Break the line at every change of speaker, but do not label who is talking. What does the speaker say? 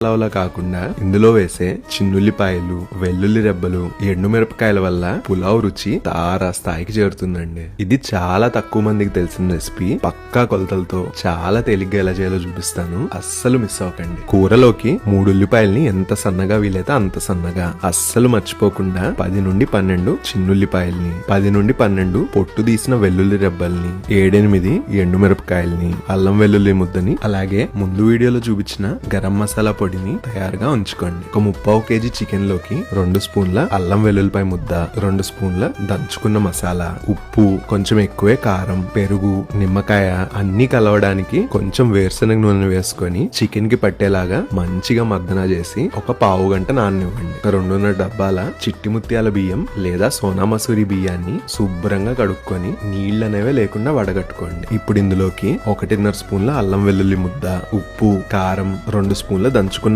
పలావ్లా కాకుండా ఇందులో వేసే చిన్నుల్లిపాయలు వెల్లుల్లి రెబ్బలు ఎండుమిరపకాయల వల్ల పులావ్ రుచి తారా స్థాయికి చేరుతుందండి. ఇది చాలా తక్కువ మందికి తెలిసిన రెసిపీ. పక్కా కొలతలతో చాలా తేలిగ్గా ఎలా చేయాలో చూపిస్తాను. అస్సలు మిస్ అవ్వకండి. కూరలోకి మూడు ఉల్లిపాయల్ని ఎంత సన్నగా వీలైతే అంత సన్నగా. అస్సలు మర్చిపోకుండా పది నుండి పన్నెండు చిన్నుల్లిపాయల్ని పది నుండి పన్నెండు పొట్టు తీసిన వెల్లుల్లి రెబ్బల్ని ఏడెనిమిది ఎండుమిరపకాయల్ని అల్లం వెల్లుల్లి ముద్దని అలాగే ముందు వీడియోలో చూపించిన గరం మసాలా పొడిని తయారుగా ఉంచుకోండి. ఒక ముప్పావు కేజీ చికెన్లోకి రెండు స్పూన్ల అల్లం వెల్లుల్లిపాయ ముద్ద రెండు స్పూన్ల దంచుకున్న మసాలా ఉప్పు కొంచెం ఎక్కువే కారం పెరుగు నిమ్మకాయ అన్ని కలవడానికి కొంచెం వేరుశనగ నూనె వేసుకొని చికెన్కి పట్టేలాగా మంచిగా మద్దన చేసి ఒక పావు గంట నాననివ్వండి. రెండున్నర డబ్బాల చిట్టి ముత్యాల బియ్యం లేదా సోనా మసూరి బియ్యాన్ని శుభ్రంగా కడుక్కొని నీళ్ళు అనేవి లేకుండా వడగట్టుకోండి. ఇప్పుడు ఇందులోకి ఒకటిన్నర స్పూన్ల అల్లం వెల్లుల్లి ముద్ద ఉప్పు కారం రెండు స్పూన్ల దంచు